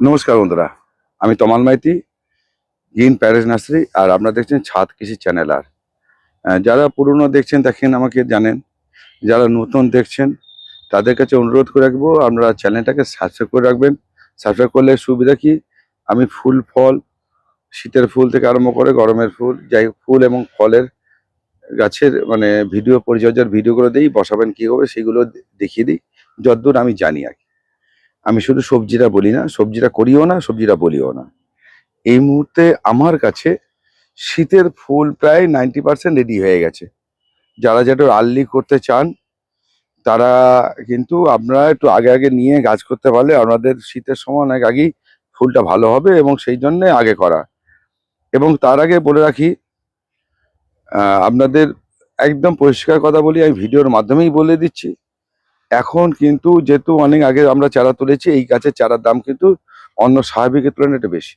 নমস্কার বন্ধুরা, আমি তমাল মাইতি, গ্রিন প্যারেজ নার্সারি, আর আপনারা দেখছেন ছাদ কৃষি চ্যানেল আর। যারা পুরনো দেখছেন, দেখেন আমাকে, জানেন। যারা নতুন দেখছেন, তাদের কাছে অনুরোধ করে রাখব, আপনারা চ্যানেলটাকে সাবস্ক্রাইব করে রাখবেন। সাবস্ক্রাইব করলে সুবিধা কি? আমি ফুল ফল, শীতের ফুল থেকে আরম্ভ করে গরমের ফুল, যাই ফুল এবং ফলের গাছের মানে ভিডিও পরিচর্যার ভিডিওগুলো দিই, বসাবেন কী হবে, সেগুলো দেখিয়ে দিই। যতদূর আমি জানি আর কি। আমি শুধু সবজিটা বলি না, সবজিটা করিও না, সবজিটা বলিও না। এই মুহূর্তে আমার কাছে শীতের ফুল প্রায় নাইনটি পার্সেন্ট রেডি হয়ে গেছে। যারা যেটা আর্লি করতে চান, তারা কিন্তু আপনারা একটু আগে আগে নিয়ে গাছ করতে পারলে আপনাদের শীতের সময় অনেক আগেই ফুলটা ভালো হবে এবং সেই জন্যে আগে করা। এবং তার আগে বলে রাখি আপনাদের একদম পরিষ্কার কথা বলি, আমি ভিডিওর মাধ্যমেই বলে দিচ্ছি। এখন কিন্তু যেহেতু অনেক আগে আমরা চারা তুলেছি, এই গাছের চারার দাম কিন্তু অন্য স্বাভাবিকের তুলনায় একটু বেশি।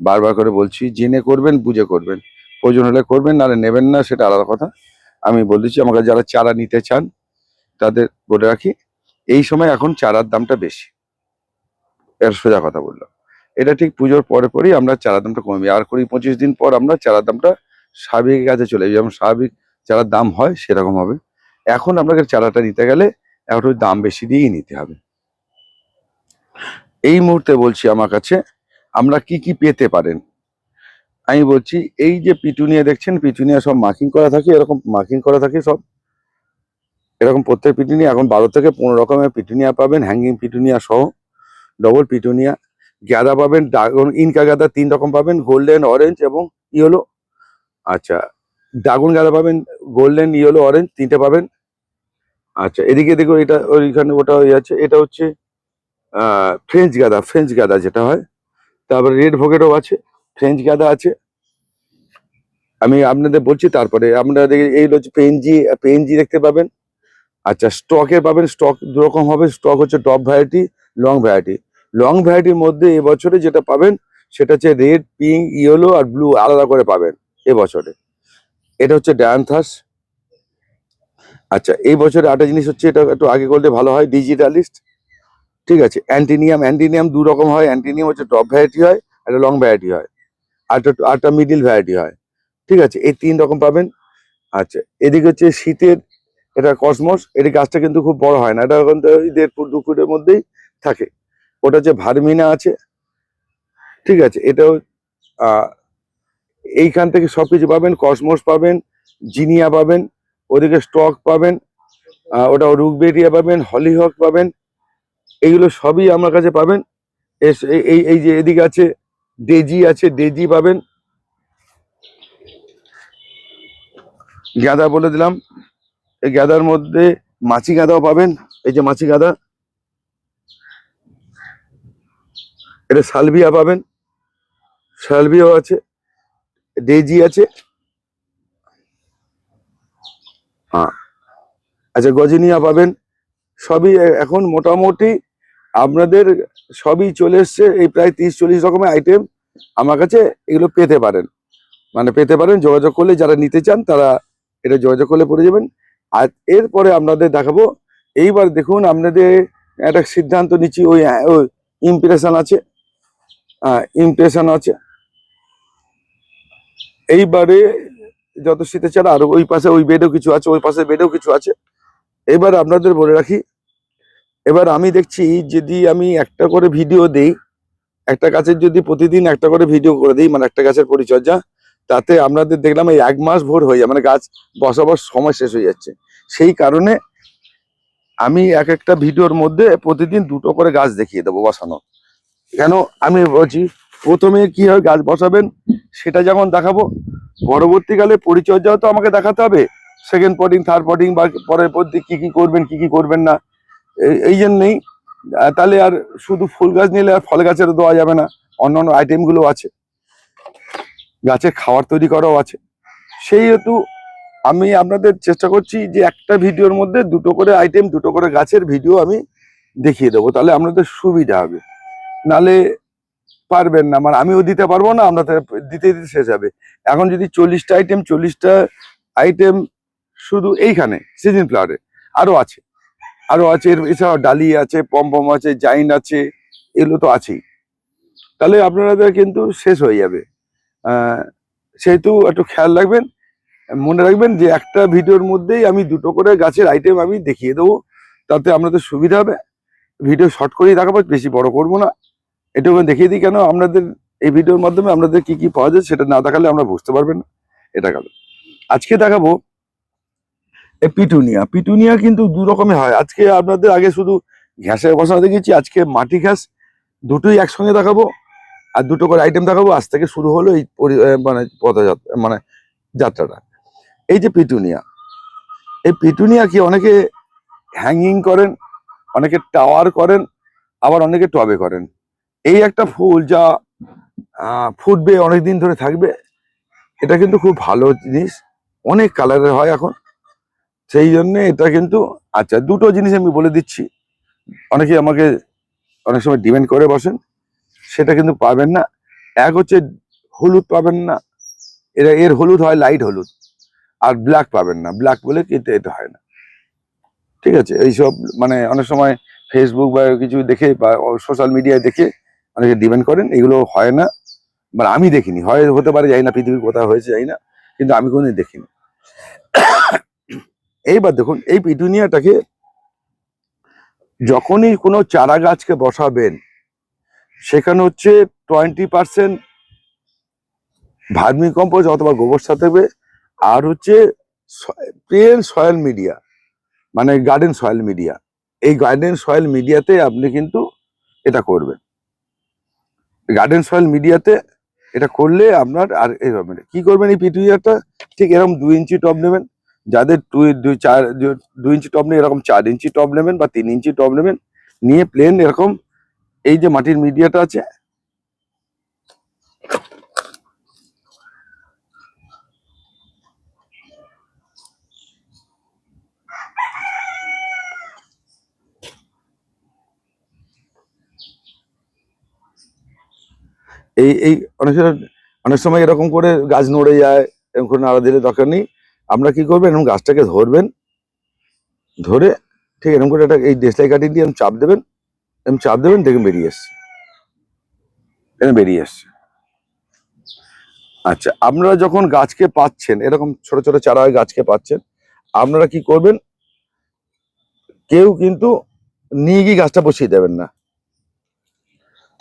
বারবার করে বলছি, জেনে করবেন, বুঝে করবেন। প্রয়োজন হলে করবেন, নাহলে নেবেন না, সেটা আলাদা কথা। আমি বলে দিচ্ছি, আমাকে যারা চারা নিতে চান, তাদের বলে রাখি, এই সময় এখন চারার দামটা বেশি। এর সোজা কথা বললাম। এটা ঠিক পুজোর পরে পরেই আমরা চারার দামটা কমবে আর কুড়ি, পঁচিশ দিন পর আমরা চারার দামটা স্বাভাবিক কাছে চলে যেমন স্বাভাবিক চারার দাম হয়, সেরকম হবে। এখন আপনাকে চারাটা নিতে গেলে একটু দাম বেশি দিয়েই নিতে হবে। এই মুহূর্তে বলছি আমার কাছে, আমরা কি কি পেতে পারেন? আমি বলছি, এই যে পিটুনিয়া দেখছেন, পিটুনিয়া সব মার্কিং করা থাকে, এরকম মার্কিং করা থাকে সব। এরকম প্রত্যেক পিটুনিয়া এখন বারো থেকে পনেরো রকমের পিটুনিয়া পাবেন হ্যাঙ্গিং পিটুনিয়া সহ ডবল পিটুনিয়া। গাঁদা পাবেন ড্রাগন ইনকা গাঁদা তিন রকম পাবেন গোল্ডেন অরেঞ্জ এবং ইয়েলো আচ্ছা ড্রাগন গাঁদা পাবেন গোল্ডেন ইয়েলো অরেঞ্জ তিনটে পাবেন। আচ্ছা এদিকে দেখো এটা ওইখানে ওটা হয়ে যাচ্ছে এটা হচ্ছে ফ্রেঞ্চ গাঁদা ফ্রেঞ্চ গাঁদা যেটা হয়। তারপরে রেড ভোগেটও আছে ফ্রেঞ্চ গাঁদা আছে। আমি আপনাদের বলছি, তারপরে আপনাদের এই হচ্ছে পেনজি পেনজি দেখতে পাবেন। আচ্ছা স্টকে পাবেন স্টক দু রকম হবে স্টক হচ্ছে top variety long variety long ভ্যারাইটির মধ্যে এবছরে যেটা পাবেন, সেটা হচ্ছে রেড পিঙ্ক ইয়েলো আর ব্লু আলাদা করে পাবেন, এবছরে। এটা হচ্ছে ডায়ান্থাস আচ্ছা এই বছরে একটা জিনিস হচ্ছে এটা একটু আগে করলে ভালো হয় ডিজিটালিস্ট ঠিক আছে? অ্যান্টিনিয়াম অ্যান্টিনিয়াম দু রকম হয় অ্যান্টিনিয়াম হচ্ছে টপ ভ্যারাইটি হয়, একটা লং ভ্যারাইটি হয় আরটা আরটা মিডিল ভ্যারাইটি হয়, ঠিক আছে? এই তিন রকম পাবেন আচ্ছা এদিকে হচ্ছে শীতের এটা কসমস এর গাছটা কিন্তু খুব বড় হয় না, এটা কিন্তু ওই দেড় ফুট, দু ফুটের মধ্যেই থাকে, ওটা হচ্ছে ভার্মিনা আছে, ঠিক আছে? এটাও এইখান থেকে সব কিছু পাবেন কসমস পাবেন, জিনিয়া পাবেন ওদিকে স্টক পাবেন ওটা রুগবেরিয়া পাবেন, হলিহক পাবেন এইগুলো সবই আমার কাছে পাবেন। এই- এই যে এদিকে আছে ডেজি আছে ডেজি পাবেন। গাঁদা বলে দিলাম, এই গাঁদার মধ্যে মাছি গাঁদাও পাবেন, এই যে মাছি গাঁদা। এটা সালভিয়া পাবেন, সালভিয়াও আছে ডেজি আছে হ্যাঁ আচ্ছা গজিনিয়া পাবেন। সবই এখন মোটামুটি আপনাদের সবই চলে এসছে, এই প্রায় তিরিশ চল্লিশ রকমের আইটেম আমার কাছে এগুলো পেতে পারেন। মানে পেতে পারেন, যোগাযোগ করলে যারা নিতে চান তারা এটা যোগাযোগ করলে পড়ে যাবেন। আর এরপরে আপনাদের দেখাবো, এইবার দেখুন আপনাদের একটা সিদ্ধান্ত নিচ্ছি, ওই ওই ইমপ্রেশন আছে। ইমপ্রেশন আছে। এইবারে যত শীতে ছাড়া আর ওই পাশে ওই বেডেও কিছু আছে, ওই পাশে বেডেও কিছু আছে। এবার আপনাদের বলে রাখি, এবার আমি দেখছি যদি আমি একটা করে ভিডিও দেই, একটা গাছের যদি প্রতিদিন একটা করে ভিডিও করে দিই মানে একটা গাছের পরিচর্যা, তাতে আপনাদের দেখলাম এই এক মাস ভোর হয়ে যায় মানে গাছ বসাবার সময় শেষ হয়ে যাচ্ছে। সেই কারণে আমি এক একটা ভিডিওর মধ্যে প্রতিদিন দুটো করে গাছ দেখিয়ে দেবো বসানো কেন? আমি বলছি প্রথমে কি হয়, গাছ বসাবেন, সেটা যেমন দেখাবো, পরবর্তীকালে পরিচর্যাও তো আমাকে দেখাতে হবে সেকেন্ড পটিং থার্ড পটিং বা পরের পর দিয়ে কি কি করবেন, কি কি করবেন না এই- এই জন্যেই তাহলে আর শুধু ফুল গাছ নিলে আর ফল গাছেরও দেওয়া যাবে না অন্য অন্য আইটেমগুলো আছে। গাছের খাবার তৈরি করাও আছে। সেই হেতু আমি আপনাদের চেষ্টা করছি যে একটা ভিডিওর মধ্যে দুটো করে আইটেম দুটো করে গাছের ভিডিও আমি দেখিয়ে দেবো, তাহলে আপনাদের সুবিধা হবে। নালে পারবেন না। মানে আমিও দিতে পারব না আপনাদের দিতে দিতে শেষ হবে। এখন যদি চল্লিশটা আইটেম চল্লিশটা আইটেম শুধু এইখানে সিজন ফ্লাওয়ারে আরও আছে। আরও আছে এছাড়াও ডালি আছে, পম্পম আছে, জাইন আছে, এগুলো তো আছেই। তাহলে আপনাদের কিন্তু শেষ হয়ে যাবে। সেহেতু একটু খেয়াল রাখবেন, মনে রাখবেন যে একটা ভিডিওর মধ্যেই আমি দুটো করে গাছের আইটেম আমি দেখিয়ে দেবো। তাতে আপনাদের সুবিধা হবে। ভিডিও শর্ট করেই দেখাবো, বেশি বড় করব না। এটুকু দেখিয়ে দিই কেন আপনাদের এই ভিডিওর মাধ্যমে আপনাদের কি কি পাওয়া যায় সেটা না দেখালে আমরা বুঝতে পারবেন না। এটা গেল। আজকে দেখাবো এই পিটুনিয়া পিটুনিয়া কিন্তু দু রকমের হয়। আজকে আপনাদের আগে শুধু ঘ্যাসে বসানো দেখেছি আজকে মাটি ঘাস দুটোই একসঙ্গে দেখাবো আর দুটো করে আইটেম দেখাবো। আজ থেকে শুরু হলো এই মানে পথযাত্রা মানে যাত্রাটা। এই যে পিটুনিয়া। এই পিটুনিয়া কি অনেকে হ্যাঙ্গিং করেন, অনেকে টাওয়ার করেন, আবার অনেকে টবে করেন। এই একটা ফুল যা ফুটবে অনেক দিন ধরে থাকবে, এটা কিন্তু খুব ভালো জিনিস। অনেক কালারের হয় এখন। সেই জন্য এটা কিন্তু আচ্ছা দুটো জিনিস আমি বলে দিচ্ছি। অনেকে আমাকে অনেক সময় ডিমেন্ড করে বসেন, সেটা কিন্তু পাবেন না। এক হচ্ছে হলুদ পাবেন না। এরা, এর হলুদ হয় লাইট হলুদ, আর ব্ল্যাক পাবেন না। ব্ল্যাক বলে কিন্তু এটা হয় না। ঠিক আছে? এইসব মানে অনেক সময় ফেসবুক বা কিছু দেখে বা সোশ্যাল মিডিয়ায় দেখে অনেকে ডিমান্ড করেন, এগুলো হয় না। মানে আমি দেখিনি। হয়, হতে পারে যাই না, পৃথিবীর কোথাও হয়েছে যাই না। কিন্তু আমি কোনোদিন দেখিনি। এইবার দেখুন, এই পিটুনিয়াটাকে যখনই কোনো চারা গাছকে বসাবেন, সেখানে হচ্ছে টোয়েন্টি পার্সেন্ট ভার্মি কম্পোজ অথবা গোবর সার থাকবে, আর হচ্ছে প্লেন সয়েল মিডিয়া মানে গার্ডেন সয়েল মিডিয়া এই গার্ডেন সয়েল মিডিয়াতে আপনি কিন্তু এটা করবেন। গার্ডেন সয়েল মিডিয়াতে এটা করলে আপনার আর এই এরকম কি করবেন এই পিটুইয়াটা ঠিক এরকম দুই ইঞ্চি টপ নেবেন। যাদের দুই দুই, চার দু- দুই ইঞ্চি টপ নেই, এরকম চার ইঞ্চি টপ নেবেন বা তিন ইঞ্চি টপ নেবেন। নিয়ে প্লেন এরকম এই যে মাটির মিডিয়াটা আছে এই এই অনেক সময় অনেক সময় এরকম করে গাছ নড়ে যায়, এরকম করে নাড়া দিলে দরকার নেই। আমরা কি করবেন? এরকম গাছটাকে ধরবেন, ধরে ঠিক এরকম করে একটা এই দেশলাই কাঠি দিয়ে এরকম চাপ দেবেন, এরকম চাপ দেবেন দেখে বেরিয়ে এসছে এরকম বেরিয়ে এসছে আচ্ছা আপনারা যখন গাছকে পাচ্ছেন, এরকম ছোট ছোট চারা হয়ে গাছকে পাচ্ছেন, আপনারা কি করবেন? কেউ কিন্তু নিয়ে গিয়ে গাছটা বসিয়ে দেবেন না।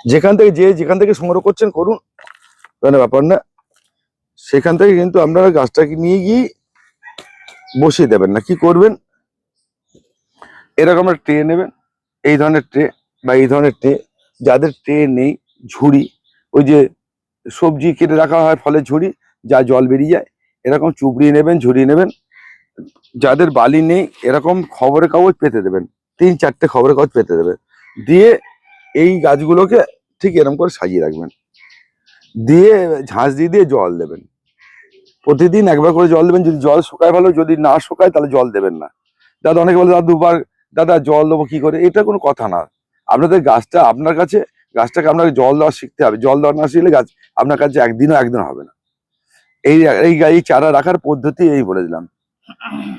যেখান থেকে যে যেখান থেকে সংগ্রহ করছেন করুন, কোনো ব্যাপার না। সেখান থেকে কিন্তু আপনারা গাছটাকে নিয়ে গিয়ে বসিয়ে দেবেন না। কি করবেন? এরকম ট্রে নেবেন। এই ধরনের ট্রে বা এই ধরনের ট্রে, যাদের ট্রে নেই, ঝুড়ি, ওই যে সবজি কেটে রাখা হয় ফলের ঝুড়ি, যা জল বেরিয়ে যায়, এরকম চুবড়ি নেবেন, ঝুড়ি নেবেন। যাদের বালি নেই, এরকম খবরের কাগজ পেতে দেবেন। তিন চারটে খবরের কাগজ পেতে দেবেন। দিয়ে এই গাছগুলোকে ঠিক এরকম করে সাজিয়ে রাখবেন। দিয়ে ঝাঁস দিয়ে দিয়ে জল দেবেন। প্রতিদিন একবার করে জল দেবেন। যদি জল শুকায় ভালো, যদি না শুকায় তাহলে জল দেবেন না। দাদা অনেকে বলে, দাদা, দুবার, দাদা, জল দেবো কি করে? এটা কোনো কথা না। আপনাদের গাছটা আপনার কাছে, গাছটাকে আপনাকে জল দেওয়া শিখতে হবে। জল দেওয়া না শিখলে গাছ আপনার কাছে একদিনও একদিন হবে না। এই এই এই চারা রাখার পদ্ধতি এই বলে দিলাম।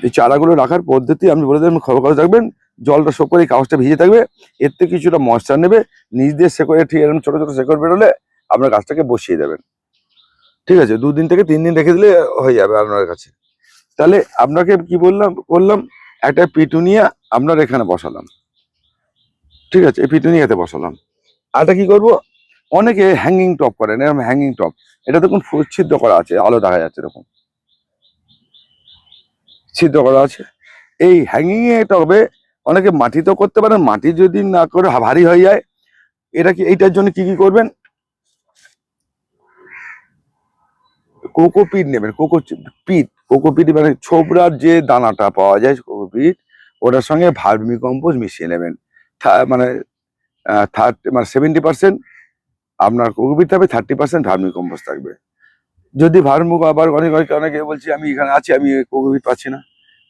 এই চারাগুলো রাখার পদ্ধতি আপনি বলে দেবেন, খবর কাগজ রাখবেন। জলটা শোক করে কাগজটা ভিজে থাকবে। এর থেকে কিছুটা মশলা নেবে, নিচ দিয়ে শেকড়ে ঠিক এরকম ছোটো ছোট শেকড় বেরোলে আপনার গাছটাকে বসিয়ে দেবেন। ঠিক আছে দুদিন থেকে তিন দিন রেখে দিলে হয়ে যাবে আপনার কাছে। তাহলে আপনাকে কি বললাম করলাম একটা পিটুনিয়া আপনার এখানে বসালাম। ঠিক আছে, এই পিটুনিয়াতে বসালাম। আরটা কি করব? অনেকে হ্যাঙ্গিং টপ করেন এরকম হ্যাঙ্গিং টপ এটা দেখুন ছিদ্র করা আছে, আলো দেখা যাচ্ছে এরকম। ছিদ্র করা আছে। এই হ্যাঙ্গিং এ টবে অনেকে মাটিতেও করতে পারেন, মাটি যদি না করে ভারী হয়ে যায়, এটা কি এইটার জন্য কি কি করবেন? কোকোপিট নেবেন, কোকো পিট, কোকোপিট মানে ছোবড়ার যে দানাটা পাওয়া যায় কোকোপিট, ওটার সঙ্গে ভার্মি কম্পোজ মিশিয়ে নেবেন। মানে থার্ড মানে সেভেন্টি পার্সেন্ট আপনার কোকোপিট থাকবে, থার্টি পার্সেন্ট ভার্মি কম্পোজ থাকবে। যদি ভার্মি আবার অনেক অনেকে অনেকে বলছি, আমি এখানে আছি, আমি কোকোপিট পাচ্ছি না।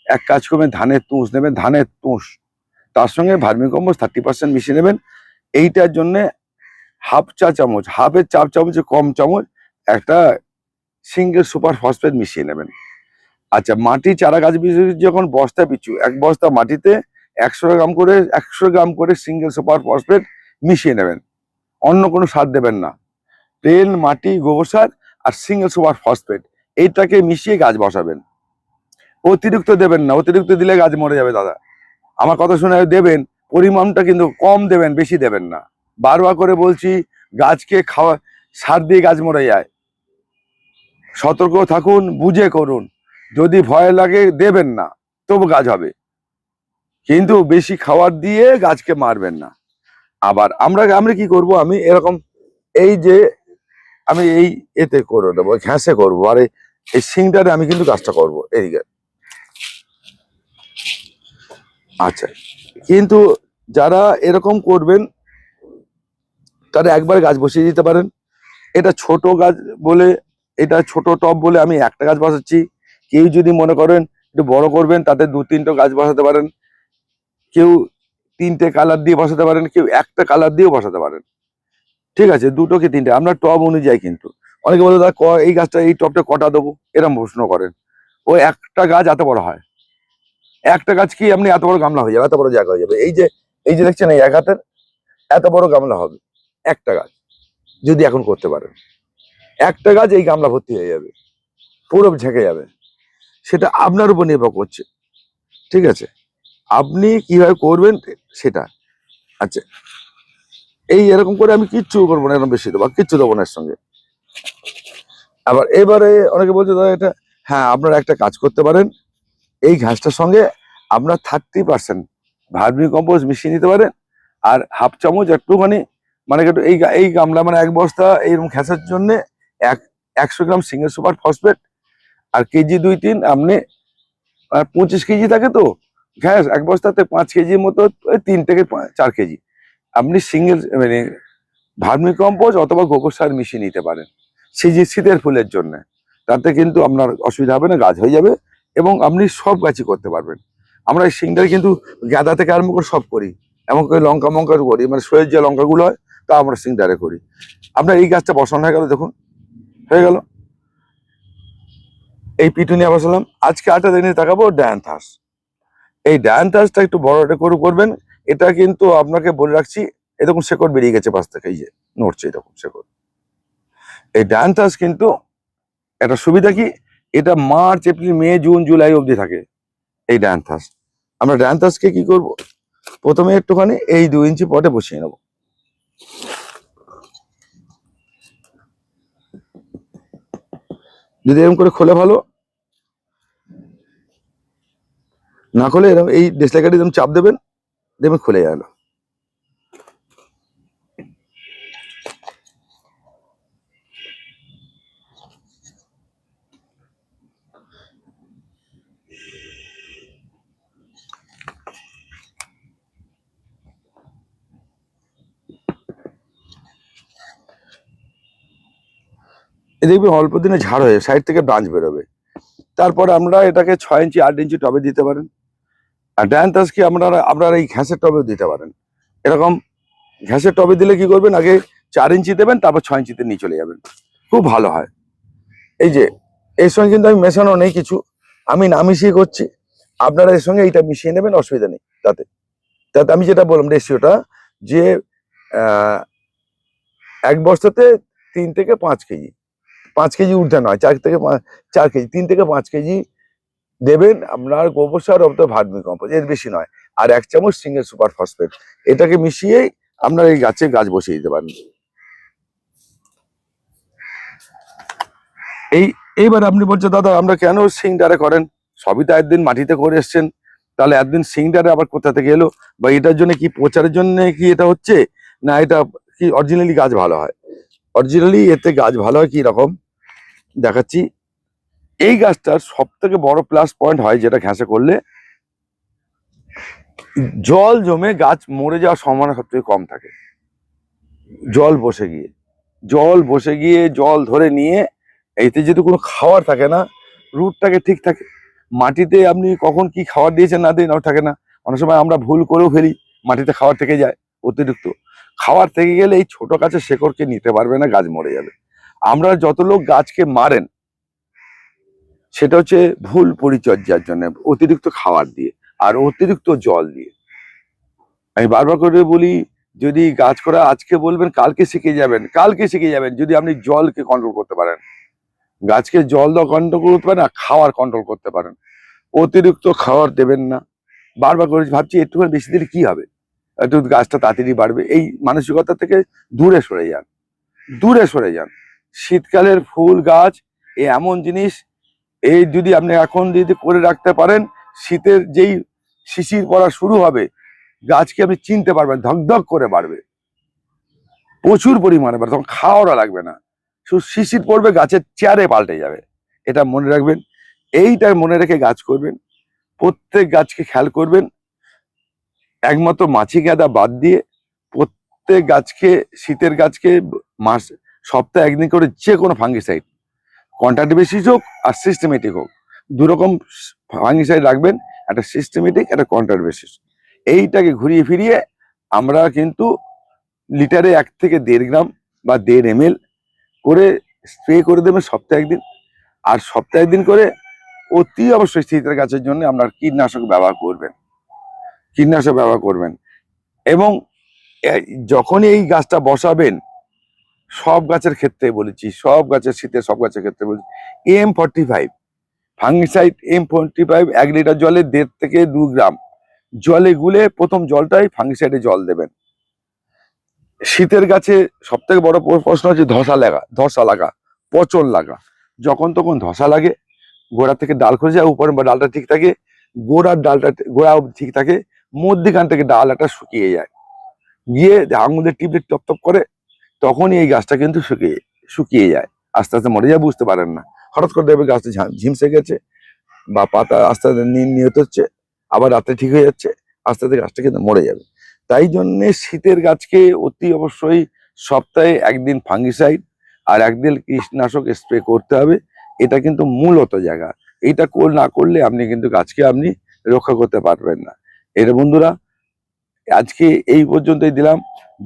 এক কাজ করবেন, ধানের তুষ নেবেন, ধানের তুষ তার সঙ্গে ভার্মি কম্পোজ থার্টি পার্সেন্ট মিশিয়ে নেবেন। এইটার জন্য হাফ চা চামচ, হাফের চার চামচে কম চামচ একটা সিঙ্গেল সুপার ফসফেট মিশিয়ে নেবেন। আচ্ছা মাটি চারা গাছ যখন বস্তা পিছু, এক বস্তা মাটিতে একশো গ্রাম করে, একশো গ্রাম করে সিঙ্গেল সুপার ফসফেট মিশিয়ে নেবেন। অন্য কোনো সার দেবেন না। প্লেন মাটি, গোবর সার আর সিঙ্গেল সুপার ফসফেট, এইটাকে মিশিয়ে গাছ বসাবেন। অতিরিক্ত দেবেন না, অতিরিক্ত দিলে গাছ মরে যাবে দাদা। আমার কথা শুনে দেবেন, পরিমাণটা কিন্তু কম দেবেন, বেশি দেবেন না। বারবার করে বলছি, গাছকে খাওয়া, সার দিয়ে গাছ মরে যায়। সতর্ক থাকুন, বুঝে করুন। যদি ভয় লাগে, দেবেন না, তবু গাছ হবে। কিন্তু বেশি খাবার দিয়ে গাছকে মারবেন না। আবার আমরা আমরা কি করব? আমি এরকম এই যে, আমি এই এতে করে দেবো, ঘ্যাসে করব। আর এই- এই সিংটারে আমি কিন্তু গাছটা করব এইদিকে আচ্ছা। কিন্তু যারা এরকম করবেন, তারা একবার গাছ বসিয়ে দিতে পারেন। এটা ছোট গাছ বলে, এটা ছোট টব বলে আমি একটা গাছ বসাচ্ছি। কেউ যদি মনে করেন একটু বড় করবেন, তাতে দু তিনটে গাছ বসাতে পারেন। কেউ তিনটে কালার দিয়ে বসাতে পারেন, কেউ একটা কালার দিয়েও বসাতে পারেন। ঠিক আছে, দুটো কি তিনটে? আমরা টব অনুযায়ী কিন্তু। অনেকে বলে, দাদা এই গাছটা, এই টবটা কটা দেবো? এরকম প্রশ্ন করেন। ও একটা গাছ এত বড় হয়। একটা গাছ কি আপনি এত বড় গামলা হয়ে যাবে, এত বড় জায়গা হয়ে যাবে? এই যে এই যে দেখছেন এই এক হাতের, এত বড় গামলা হবে। একটা গাছ, যদি এখন করতে পারেন। একটা গাছ এই গামলা ভর্তি হয়ে যাবে, পুরো ঝেঁকে যাবে। সেটা আপনার উপর নির্ভর করছে। ঠিক আছে? আপনি কীভাবে করবেন সেটা। আচ্ছা এই এরকম করে আমি কিচ্ছু করব না, এরকম বেশি দেবো কিচ্ছু দেবো না এর সঙ্গে। আবার এবারে অনেকে বলছে, দাদা, এটা হ্যাঁ আপনারা একটা কাজ করতে পারেন এই ঘাসটার সঙ্গে আপনার থার্টি পার্সেন্ট ভার্মি কম্পোস্ট মিশিয়ে নিতে পারেন, আর হাফ চামচ একটুখানি মানে একটু এই এই গামলা মানে এক বস্তা এইরকম ঘ্যাসের জন্য এক, একশো গ্রাম সিঙ্গেল সুপার ফসফেট, আর কেজি দুই তিন, আপনি পঁচিশ কেজি থাকে তো, ঘ্যাস, এক বস্তাতে পাঁচ কেজির মতো তিন থেকে চার কেজি। আপনি সিঙ্গেল মানে ভার্মি কম্পোজ অথবা গোবর সার মিশিয়ে নিতে পারেন, সিজি, শীতের ফুলের জন্য। তাতে কিন্তু আপনার অসুবিধা হবে না, গাছ হয়ে যাবে এবং আপনি সব গাছই করতে পারবেন। আমরা এই সিংটার কিন্তু গাঁদা থেকে আরম্ভ করে সব করি। করে লঙ্কা মঙ্কা করি মানে সয়ের যে লঙ্কাগুলো হয়, তা আমরা সিংটারে করি। আপনার এই গাছটা বসানো হয়ে গেল, দেখুন। হয়ে গেল। এই পিটুনিয়া বসালাম। আজকে আটা দিনে তাকাবো ড্যান্থাস এই ড্যান্থাসটা একটু বড় একটা করে করবেন। এটা কিন্তু আপনাকে বলে রাখছি এরকম শেকড় বেরিয়ে গেছে পাশ থেকে, এই যে নড়ছে এরকম শেকড়। এই ড্যান্থাস কিন্তু একটা সুবিধা কি? এটা March, April, May, June, July অবধি থাকে এই ড্যান্থাস আমরা ড্যান্থাসকে কি করব? প্রথমে একটুখানি এই দু ইঞ্চি পটে বসিয়ে নেব। যদি এরকম করে খোলে ভালো। না খোলে এরকম এই ডেসলাইকাটি এরকম চাপ দেবেন দেখবেন খুলে গেল এই দেখবেন অল্প দিনে ঝাড় হয়ে সাইড থেকে ব্রাঞ্চ বেরোবে। তারপর আমরা এটাকে ছয় ইঞ্চি, আট ইঞ্চি টবে দিতে পারেন। আর ডায়ান্তাসকে আপনারা আপনারা এই ঘ্যাসের টবেও দিতে পারেন। এরকম ঘ্যাসের টবে দিলে কি করবেন? আগে চার ইঞ্চি দেবেন, তারপর ছয় ইঞ্চিতে নিয়ে চলে যাবেন। খুব ভালো হয়। এই যে, এর সঙ্গে কিন্তু আমি মেশানো নেই কিছু। আমি না মিশিয়ে করছি। আপনারা এর সঙ্গে এইটা মিশিয়ে নেবেন, অসুবিধা নেই। তাতে তাতে আমি যেটা বললাম রেশিওটা যে এক বস্তাতে তিন থেকে পাঁচ কেজি। পাঁচ কেজি ঊর্ধ্বে নয়, চার থেকে চার কেজি, তিন থেকে পাঁচ কেজি দেবেন আপনার গোবর সার অথবা ভার্মি কম্পোস্ট এর বেশি নয়। আর এক চামচ সিঙ্গেল সুপার ফসফেট, এটাকে মিশিয়েই আপনার এই গাছে গাছ বসিয়ে দিতে পারেন। এই, এইবার আপনি বলছেন, দাদা, আমরা কেন সিংডারে করেন? সবই তো একদিন মাটিতে করে এসছেন। তাহলে একদিন সিং সিংডারে আবার কোথা থেকে এলো? বা এটার জন্য কি প্রচারের জন্য কি এটা হচ্ছে? না, এটা কি অরিজিনালি গাছ ভালো হয়? অরিজিনালি এতে গাছ ভালো হয় রকম দেখাচ্ছি। এই গাছটার সব থেকে বড় প্লাস পয়েন্ট হয় যেটা ঘ্যাসে করলে। জল জমে গাছ মরে যাওয়ার সম্ভাবনা সব থেকে কম থাকে। জল বসে গিয়ে। জল বসে গিয়ে জল ধরে নিয়ে এতে যদি কোনো খাওয়ার থাকে না রুটটাকে ঠিক থাকে। মাটিতে আপনি কখন কি খাবার দিয়েছেন না দিয়ে নাও থাকে না। অনেক সময় আমরা ভুল করেও ফেলি, মাটিতে খাওয়ার থেকে যায় অতিরিক্ত। খাবার থেকে গেলে এই ছোট গাছের শেকড়কে নিতে পারবে না, গাছ মরে যাবে। আমরা যত লোক গাছকে মারেন, সেটা হচ্ছে ভুল পরিচর্যার জন্য, অতিরিক্ত খাবার দিয়ে আর অতিরিক্ত জল দিয়ে। আমি বারবার করে বলি, যদি গাছ করা আজকে বলবেন, কালকে শিখে যাবেন, কালকে শিখে যাবেন, যদি আপনি জলকে কন্ট্রোল করতে পারেন। গাছকে জল দেওয়া কন্ট্রোল করতে পারেন আর খাওয়ার কন্ট্রোল করতে পারেন। অতিরিক্ত খাওয়ার দেবেন না। বারবার করে ভাবছি, একটুখানি বেশি দিলে কি হবে? একটু গাছটা তাড়াতাড়ি বাড়বে। এই মানসিকতা থেকে দূরে সরে যান। দূরে সরে যান। শীতকালের ফুল গাছ, এ এমন জিনিস, এই যদি আপনি এখন যদি করে রাখতে পারেন, শীতের যেই শিশির পড়া শুরু হবে, গাছকে আপনি চিনতে পারবেন ধকধক করে বাড়বে। প্রচুর পরিমাণে বাড়বে, তখন খাওয়াটা লাগবে না। শুধু শিশির পড়বে, গাছের চেয়ারে পাল্টে যাবে। এটা মনে রাখবেন। এইটা মনে রেখে গাছ করবেন। প্রত্যেক গাছকে খেয়াল করবেন। একমাত্র মাছি গাঁদা বাদ দিয়ে প্রত্যেক গাছকে, শীতের গাছকে, মাস, সপ্তাহে একদিন করে যে কোনো ফাঙ্গিসাইড কন্ট্রাক্ট বেসিস হোক আর সিস্টেমেটিক হোক, দুরকম ফাঙ্গিসাইড রাখবেন, একটা সিস্টেমেটিক একটা কন্ট্রাক্ট বেসিস এইটাকে ঘুরিয়ে ফিরিয়ে আমরা কিন্তু লিটারে এক থেকে দেড় গ্রাম বা দেড় এম করে স্প্রে করে দেবেন সপ্তাহে একদিন। আর সপ্তাহে একদিন করে অতি অবশ্যই শীতের গাছের জন্য আপনার কীটনাশক ব্যবহার করবেন। কীটনাশক ব্যবহার করবেন। এবং যখনই এই গাছটা বসাবেন, সব গাছের ক্ষেত্রে বলেছি, সব গাছের শীতে সব গাছের ক্ষেত্রে বলেছি M forty five fungicide M forty five এক লিটার জলে দেড় থেকে দু গ্রাম জলে গুলে প্রথম জলটাই ফাঙ্গিসাইডে জল দেবেন। শীতের গাছে সব থেকে বড় প্রশ্ন হচ্ছে ধসা লাগা ধসা লাগা, পচন লাগা। যখন তখন ধসা লাগে গোড়া থেকে ডাল খসে যায় উপরে বা ডালটা ঠিক থাকে, গোড়ার ডালটা গোড়া ঠিক থাকে মধ্যিখান থেকে ডাল একটা শুকিয়ে যায়। গিয়ে আঙুলের টিপে টপ টপ করে, তখনই এই গাছটা কিন্তু শুকিয়ে শুকিয়ে যায়। আস্তে আস্তে মরে যায়, বুঝতে পারেন না। হঠাৎ করে দেখবে গাছটা ঝিমসে গেছে বা পাতা আস্তে আস্তে নিহত হচ্ছে, আবার রাতে ঠিক হয়ে যাচ্ছে, আস্তে আস্তে গাছটা কিন্তু মরে যাবে। তাই জন্যে শীতের গাছকে অতি অবশ্যই সপ্তাহে একদিন ফাঙ্গিসাইড আর একদিন কীটনাশক স্প্রে করতে হবে। এটা কিন্তু মূলত জায়গা। কর না করলে আপনি কিন্তু গাছকে আপনি রক্ষা করতে পারবেন না। এটা বন্ধুরা, আজকে এই পর্যন্তই দিলাম।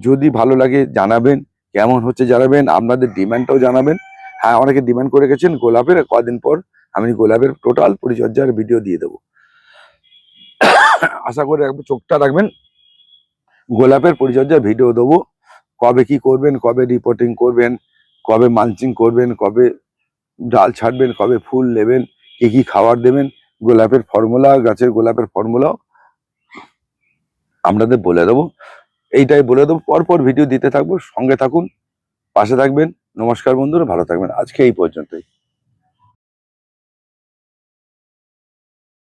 যদি ভালো লাগে জানাবেন, কেমন হচ্ছে জানাবেন, আপনাদের ডিমান্ডটাও জানাবেন। হ্যাঁ অনেকে ডিমান্ড করে গেছেন গোলাপের, কদিন পর আমি গোলাপের টোটাল পরিচর্যার ভিডিও দিয়ে দেবো। আশা করে রাখব চোখটা রাখবেন, গোলাপের পরিচর্যার ভিডিও দেবো। কবে কি করবেন, কবে রিপোর্টিং করবেন, কবে মালচিং করবেন, কবে ডাল ছাড়বেন কবে ফুল নেবেন, কী কী খাবার দেবেন, গোলাপের ফর্মুলা গাছের গোলাপের ফর্মুলাও আপনাদের বলে দেবো। এইটাই বলে দেবো। পরপর ভিডিও দিতে থাকব। সঙ্গে থাকুন, পাশে থাকবেন। নমস্কার বন্ধুরা, ভালো থাকবেন। আজকে এই পর্যন্তই।